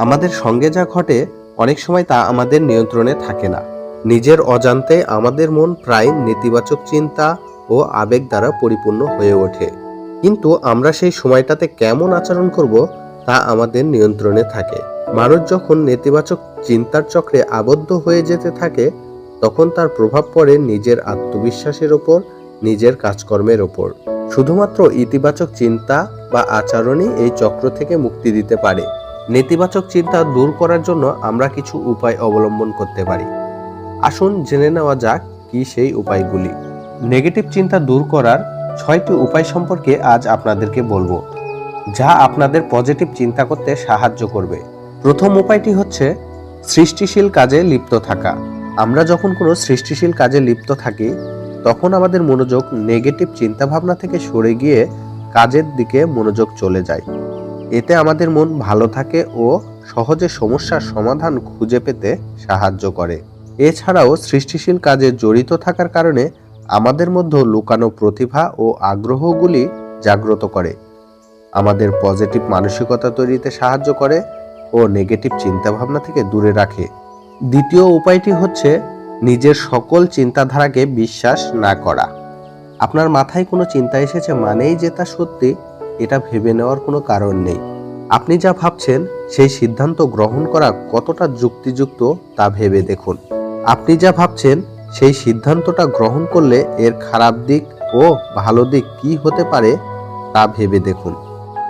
আমাদের সঙ্গে যা ঘটে, অনেক সময় তা আমাদের নিয়ন্ত্রণে থাকে না। নিজের অজান্তে আমাদের মন প্রায় নেতিবাচক চিন্তা ও আবেগ দ্বারা পরিপূর্ণ হয়ে ওঠে। কিন্তু আমরা সেই সময়টাতে কেমন আচরণ করব, তা আমাদের নিয়ন্ত্রণে থাকে। মানুষ যখন নেতিবাচক চিন্তার চক্রে আবদ্ধ হয়ে যেতে থাকে, তখন তার প্রভাব পড়ে নিজের আত্মবিশ্বাসের ওপর, নিজের কাজকর্মের ওপর। শুধুমাত্র ইতিবাচক চিন্তা বা আচরণই এই চক্র থেকে মুক্তি দিতে পারে। নেতিবাচক চিন্তা দূর করার জন্য আমরা কিছু উপায় অবলম্বন করতে পারি। আসুন জেনে নেওয়া যাক কি সেই উপায়গুলি। নেগেটিভ চিন্তা দূর করার ছয়টি উপায় সম্পর্কে আজ আপনাদেরকে বলব, যা আপনাদের পজিটিভ চিন্তা করতে সাহায্য করবে। প্রথম উপায়টি হচ্ছে, সৃষ্টিশীল কাজে লিপ্ত থাকা। আমরা যখন কোনো সৃষ্টিশীল কাজে লিপ্ত থাকি, তখন আমাদের মনোযোগ নেগেটিভ চিন্তাভাবনা থেকে সরে গিয়ে কাজের দিকে মনোযোগ চলে যায়। এতে আমাদের মন ভালো থাকে ও সহজে সমস্যার সমাধান খুঁজে পেতে সাহায্য করে। এছাড়াও সৃষ্টিশীল কাজে জড়িত থাকার কারণে আমাদের মধ্যে লুকানো প্রতিভা ও আগ্রহগুলি জাগ্রত করে। আমাদের পজিটিভ মানসিকতা তৈরিতে সাহায্য করে ও নেগেটিভ চিন্তাভাবনা থেকে দূরে রাখে। দ্বিতীয় উপায়টি হচ্ছে নিজের সকল চিন্তাধারাকে বিশ্বাস না করা। আপনার মাথায় কোনো চিন্তা এসেছে মানেই যে তা সত্যি এটা ভেবে নেওয়ার কোনো কারণ নেই। আপনি যা ভাবছেন, সেই সিদ্ধান্ত গ্রহণ করা কতটা যুক্তিযুক্ত তা ভেবে দেখুন। আপনি যা ভাবছেন, সেই সিদ্ধান্তটা গ্রহণ করলে এর খারাপ দিক ও ভালো দিক কি হতে পারে তা ভেবে দেখুন।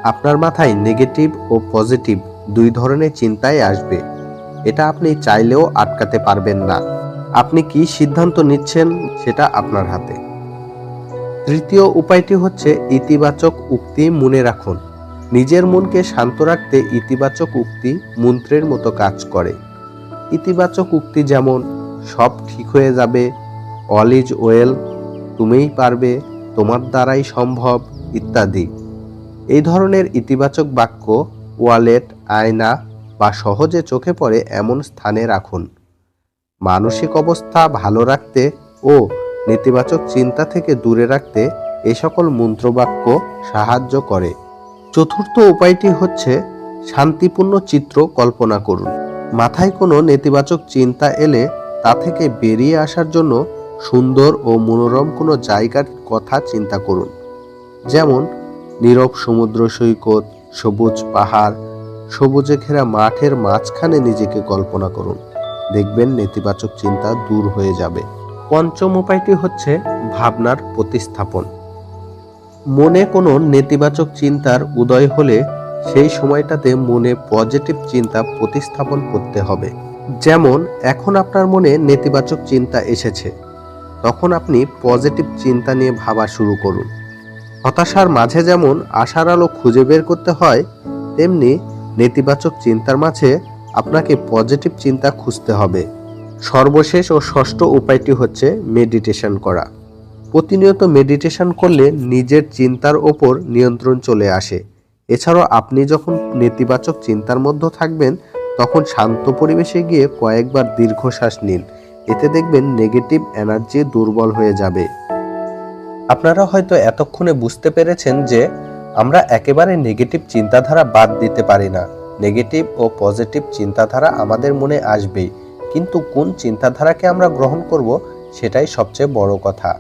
আপনার মাথায় নেগেটিভ ও পজিটিভ দুই ধরনের চিন্তাই আসবে। এটা আপনি চাইলেও আটকাতে পারবেন না। আপনি কি সিদ্ধান্ত নিচ্ছেন, সেটা আপনার হাতে। তৃতীয় উপায়টি হচ্ছে ইতিবাচক উক্তি মনে রাখুন। নিজের মনকে শান্ত রাখতে ইতিবাচক উক্তি মন্ত্রের মতো কাজ করে। ইতিবাচক উক্তি যেমন, সব ঠিক হয়ে যাবে অল ইজ ওয়েল তুমিই পারবে, তোমার দ্বারাই সম্ভব, ইত্যাদি। এই ধরনের ইতিবাচক বাক্য ওয়ালেট, আয়না বা সহজে চোখে পড়ে এমন স্থানে রাখুন। মানসিক অবস্থা ভালো রাখতে ও নেতিবাচক চিন্তা থেকে দূরে রাখতে এ সকল মন্ত্রবাক্য সাহায্য করে। চতুর্থ উপায়টি হচ্ছে, শান্তিপূর্ণ চিত্র কল্পনা করুন। মাথায় কোনো নেতিবাচক চিন্তা এলে তা থেকে বেরিয়ে আসার জন্য সুন্দর ও মনোরম কোনো জায়গার কথা চিন্তা করুন। যেমন, নীরব সমুদ্র সৈকত, সবুজ পাহাড়, সবুজে ঘেরা মাঠের মাঝখানে নিজেকে কল্পনা করুন। দেখবেন নেতিবাচক চিন্তা দূর হয়ে যাবে। পঞ্চম উপায়টি হচ্ছে ভাবনার প্রতিস্থাপন। মনে কোনো নেতিবাচক চিন্তার উদয় হলে সেই সময়টাতে মনে পজিটিভ চিন্তা প্রতিস্থাপন করতে হবে। যেমন, এখন আপনার মনে নেতিবাচক চিন্তা এসেছে। তখন আপনি পজিটিভ চিন্তা নিয়ে ভাবা শুরু করুন। হতাশার মাঝে যেমন আশার আলো খুঁজে বের করতে হয়, তেমনি নেতিবাচক চিন্তার মাঝে আপনাকে পজিটিভ চিন্তা খুঁজতে হবে। সর্বশেষ ও ষষ্ঠ উপায়টি হচ্ছে মেডিটেশন করা। প্রতিনিয়ত মেডিটেশন করলে নিজের চিন্তার ওপর নিয়ন্ত্রণ চলে আসে। এছাড়াও আপনি যখন নেতিবাচক চিন্তার মধ্যে থাকবেন, তখন শান্ত পরিবেশে গিয়ে কয়েকবার দীর্ঘশ্বাস নিন। এতে দেখবেন নেগেটিভ এনার্জি দুর্বল হয়ে যাবে। আপনারা হয়তো এতক্ষণে বুঝতে পেরেছেন যে আমরা একেবারে নেগেটিভ চিন্তাধারা বাদ দিতে পারি না। নেগেটিভ ও পজিটিভ চিন্তাধারা আমাদের মনে আসবেই। কিন্তু কোন চিন্তাধারাকে আমরা গ্রহণ করব সেটাই সবচেয়ে বড় কথা।